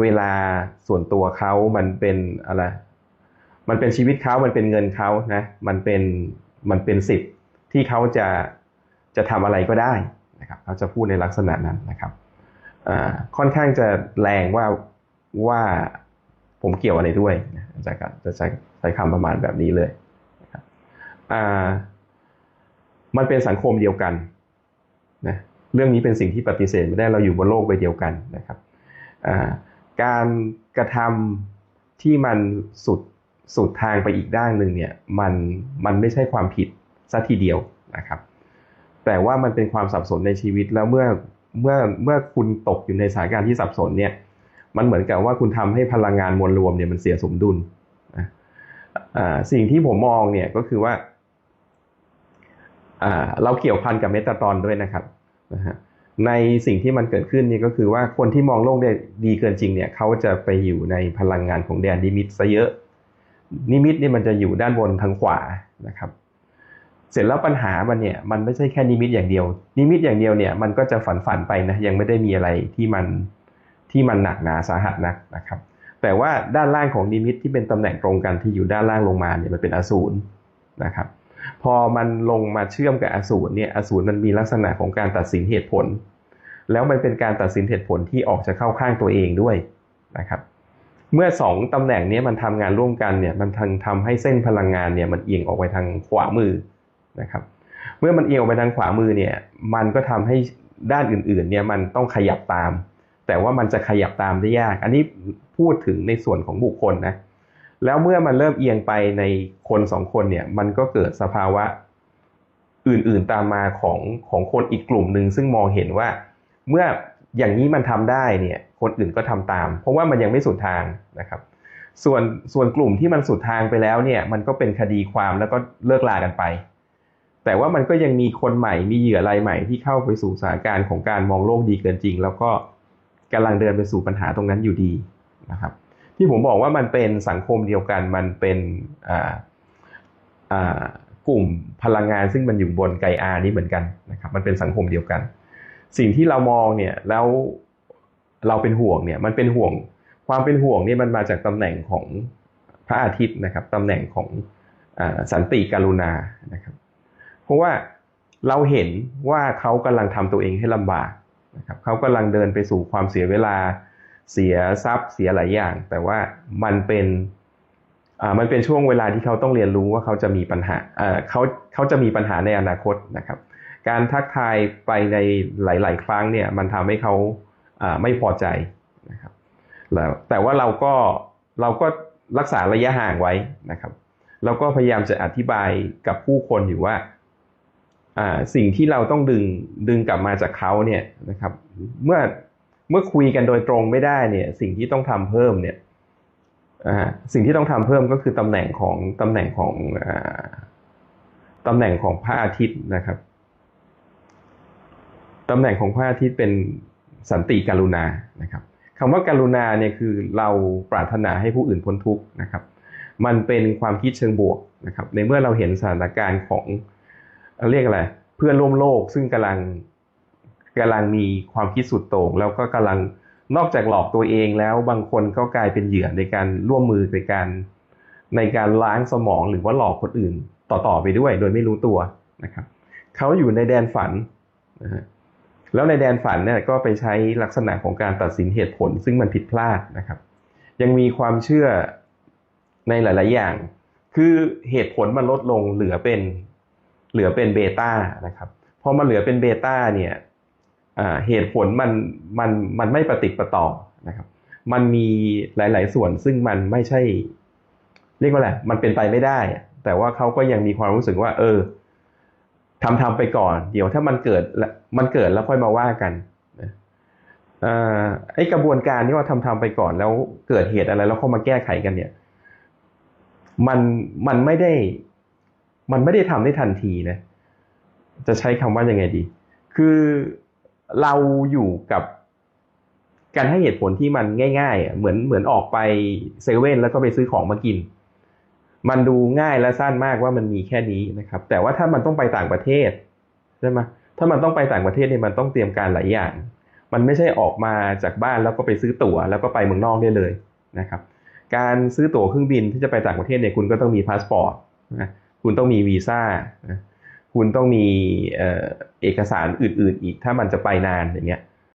เวลาส่วนตัวเขามันเป็นอะไร มันเป็นชีวิตเขามันเป็นเงินเขานะ มันเป็น มันเป็นสิทธิ์ที่เขาจะ จะทำอะไรก็ได้นะครับเขาจะพูดในลักษณะนั้นนะครับค่อนข้างจะแรงว่า ว่าผมเกี่ยวอะไรด้วยนะจะจะใช้ใช้คำประมาณแบบนี้เลยนะครับมันเป็นสังคมเดียวกันนะ เรื่องนี้เป็นสิ่งที่ปฏิเสธไม่ได้เราอยู่บนโลกใบเดียวกันนะครับ อ่า การกระทำที่มันสุดสุดทางไปอีกด้านหนึ่งเนี่ยมันมันไม่ใช่ความผิดซะทีเดียวนะครับ แต่ว่ามันเป็นความสับสนในชีวิตแล้วเมื่อเมื่อเมื่อคุณตกอยู่ในสถานการณ์ที่สับสนเนี่ยมันเหมือนกับว่าคุณทำให้พลังงานมวลรวมเนี่ยมันเสียสมดุลนะสิ่งที่ผมมองเนี่ยก็คือว่าเราเกี่ยวพันกับเมตาตอนด้วยนะครับนะฮะ ในสิ่งที่มันเกิดขึ้นนี่ก็คือว่าคนที่มองโลกได้ดีเกินจริงเนี่ยเขาจะไปอยู่ในพลังงานของแดนนิมิตซะเยอะ นิมิตนี่มันจะอยู่ด้านบนทางขวานะครับ เสร็จแล้วปัญหามันเนี่ยมันไม่ใช่แค่นิมิตอย่างเดียว นิมิตอย่างเดียวเนี่ยมันก็จะฝันฝันไปนะยังไม่ได้มีอะไรที่มันที่มันหนักหนาสาหัสนักนะครับ แต่ว่าด้านล่างของนิมิตที่เป็นตำแหน่งตรงกันที่อยู่ด้านล่างลงมาเนี่ยมันเป็นอสูรนะครับ พอมันลงมาเชื่อมกับอสูรเนี่ยอสูรมันมีลักษณะของการตัดสินเหตุผล แล้วมันเป็นการตัดสินเหตุผลที่ออกจะเข้าข้างตัวเองด้วยนะครับ เมื่อสองตำแหน่งนี้มันทำงานร่วมกันเนี่ยมันทำทำให้เส้นพลังงานเนี่ยมันเอียงออกไปทางขวามือนะครับ เมื่อมันเอียงออกไปทางขวามือเนี่ยมันก็ทำให้ด้านอื่นๆเนี่ยมันต้องขยับตาม แต่ว่ามันจะขยับตามได้ยาก อันนี้พูดถึงในส่วนของบุคคลนะแล้วเมื่อมันเริ่มเอียงไปในคนสองคนเนี่ยมันก็เกิดสภาวะอื่นๆตามมาของของคนอีกกลุ่มหนึ่งซึ่งมองเห็นว่า เมื่ออย่างนี้มันทำได้เนี่ยคนอื่นก็ทำตาม เพราะว่ามันยังไม่สุดทางนะครับ ส่วนส่วนกลุ่มที่มันสุดทางไปแล้วเนี่ยมันก็เป็นคดีความแล้วก็เลิกลากันไป แต่ว่ามันก็ยังมีคนใหม่มีเหยื่อรายใหม่ที่เข้าไปสู่สถานการณ์ของการมองโลกดีเกินจริง แล้วก็กำลังเดินไปสู่ปัญหาตรงนั้นอยู่ดีนะครับ ที่ผมบอกว่ามันเป็นสังคมเดียวกันมันเป็นกลุ่มพลังงานซึ่งมันอยู่บนไกอานี้เหมือนกันนะครับ มันเป็นสังคมเดียวกัน สิ่งที่เรามองเนี่ยแล้วเราเป็นห่วงเนี่ยมันเป็นห่วง ความเป็นห่วงเนี่ยมันมาจากตำแหน่งของพระอาทิตย์นะครับตำแหน่งของอสันติกรุณานะครับ เพราะว่าเราเห็นว่าเขากำลังทำตัวเองให้ลำบากนะครับเขากำลังเดินไปสู่ความเสียเวลาเสียทรัพย์เสียหลายอย่าง แต่ว่ามันเป็นมันเป็นช่วงเวลาที่เขาต้องเรียนรู้ว่าเขาจะมีปัญหาอ่าเขาเขาจะมีปัญหาในอนาคตนะครับ การทักทายไปในหลาย ๆ ครั้งเนี่ยมันทำให้เขาไม่พอใจนะครับแล้วแต่ว่าเราก็เราก็รักษาระยะห่างไว้นะครับเราก็พยายามจะอธิบายกับผู้คนอยู่ว่าอ่าสิ่งที่เราต้องดึงดึงกลับมาจากเขาเนี่ยนะครับเมื่อเมื่อคุยกันโดยตรงไม่ได้เนี่ยสิ่งที่ต้องทำเพิ่มเนี่ยสิ่งที่ต้องทำเพิ่มก็คือตำแหน่งของตำแหน่งของตำแหน่งของพระอาทิตย์นะครับ ตำแหน่งของพระอาทิตย์เป็นสันติการุณานะครับคำว่าการุณาเนี่ยคือเราปรารถนาให้ผู้อื่นพ้นทุกข์นะครับ มันเป็นความคิดเชิงบวกนะครับ ในเมื่อเราเห็นสถานการณ์ของเรียกอะไร เพื่อนร่วมโลกซึ่งกำลังกำลังมีความคิดสุดโต่งแล้วก็กำลังนอกจากหลอกตัวเองแล้วบางคนก็กลายเป็นเหยื่อในการร่วมมือในการในการล้างสมองหรือว่าหลอกคนอื่นต่อๆไปด้วย โดยไม่รู้ตัวนะครับเขาอยู่ในแดนฝันนะฮะ แล้วในแดนฝันเนี่ยก็ไปใช้ลักษณะของการตัดสินเหตุผล ซึ่งมันผิดพลาดนะครับ ยังมีความเชื่อในหลาย ๆ อย่าง คือเหตุผลมันลดลงเหลือเป็นเหลือเป็นเบต้านะครับพอมาเหลือเป็นเบต้าเนี่ยเหตุผลมันมันมันไม่ประติดประต่อนะครับ มันมีหลาย ๆ ส่วนซึ่งมันไม่ใช่ เรียกว่าอะไรมันเป็นไปไม่ได้ แต่ว่าเขาก็ยังมีความรู้สึกว่า เออ ทำทำไปก่อน เดี๋ยวถ้ามันเกิดมันเกิดแล้วค่อยมาว่ากันไอ้กระบวนการที่ว่าทำทำไปก่อนแล้วเกิดเหตุอะไรแล้วเข้ามาแก้ไขกันเนี่ย มันมันไม่ได้ มันไม่ได้ทำได้ทันทีนะ จะใช้คำว่ายังไงดี คือเราอยู่กับการให้เหตุผลที่มันง่าย ๆ เหมือนเหมือนออกไปเซเว่นแล้วก็ไปซื้อของมากิน มันดูง่ายและสั้นมากว่ามันมีแค่นี้นะครับ แต่ว่าถ้ามันต้องไปต่างประเทศใช่ไหมถ้ามันต้องไปต่างประเทศเนี่ยมันต้องเตรียมการหลายอย่าง มันไม่ใช่ออกมาจากบ้านแล้วก็ไปซื้อตั๋ว แล้วก็ไปเมืองนอกได้เลยนะครับ การซื้อตั๋วเครื่องบินที่จะไปต่างประเทศเนี่ยคุณก็ต้องมีพาสปอร์ตนะคุณต้องมีวีซ่านะคุณต้องมีเอกสารอื่น ๆ อีกถ้ามันจะไปนานอย่างเงี้ย